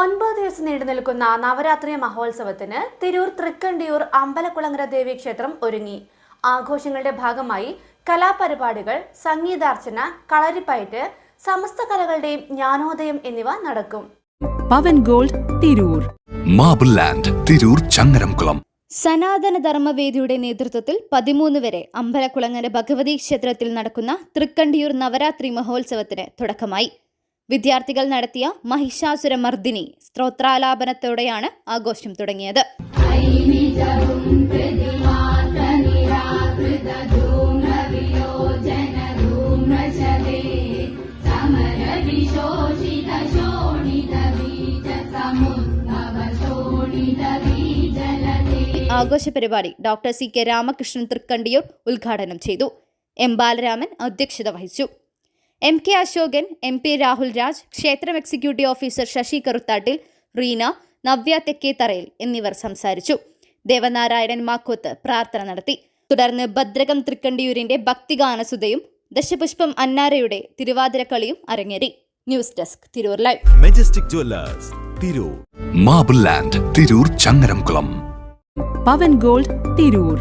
ഒൻപത് ദിവസം നീണ്ടു നിൽക്കുന്ന നവരാത്രി മഹോത്സവത്തിന് തിരൂർ തൃക്കണ്ടിയൂർ അമ്പലക്കുളങ്ങര ദേവി ക്ഷേത്രം ഒരുങ്ങി. ആഘോഷങ്ങളുടെ ഭാഗമായി കലാപരിപാടികൾ സംഗീതാർച്ചന കളരിപ്പയറ്റ് സമസ്ത കലകളുടെയും ജ്ഞാനോദയം എന്നിവ നടക്കും. Pavan Gold Tirur. Marble Land Tirur Changaramkulam. സനാതന ധർമ്മവേദിയുടെ നേതൃത്വത്തിൽ പതിമൂന്ന് വരെ അമ്പലക്കുളങ്ങര ഭഗവതി ക്ഷേത്രത്തിൽ നടക്കുന്ന തൃക്കണ്ടിയൂർ നവരാത്രി മഹോത്സവത്തിന് തുടക്കമായി. വിദ്യാർത്ഥികൾ നടത്തിയ മഹിഷാസുര മർദ്ദിനി സ്ത്രോത്രാലാപനത്തോടെയാണ് ആഘോഷം തുടങ്ങിയത്. ആഘോഷ പരിപാടി doctor C K Ramakrishnan Thrikkandiyur ഉദ്ഘാടനം ചെയ്തു. എം ബാലരാമൻ അധ്യക്ഷത വഹിച്ചു. M K Ashokan M P Rahul Raj ക്ഷേത്രം എക്സിക്യൂട്ടീവ് ഓഫീസർ ശശി കറുത്താട്ടിൽ റീന നവ്യ തെക്കേത്തറയിൽ എന്നിവർ സംസാരിച്ചു. ദേവനാരായണൻ മാക്കോത്ത് പ്രാർത്ഥന നടത്തി. തുടർന്ന് ഭദ്രകം തൃക്കണ്ടിയൂരിന്റെ ഭക്തിഗാനസുതയും ദശപുഷ്പം അന്നാരയുടെ തിരുവാതിരക്കളിയും അരങ്ങേറി. News desk Tirur live. Majestic Jewellers Tirur. Marble Land Tirur Changaramkulam. Pavan Gold Tirur.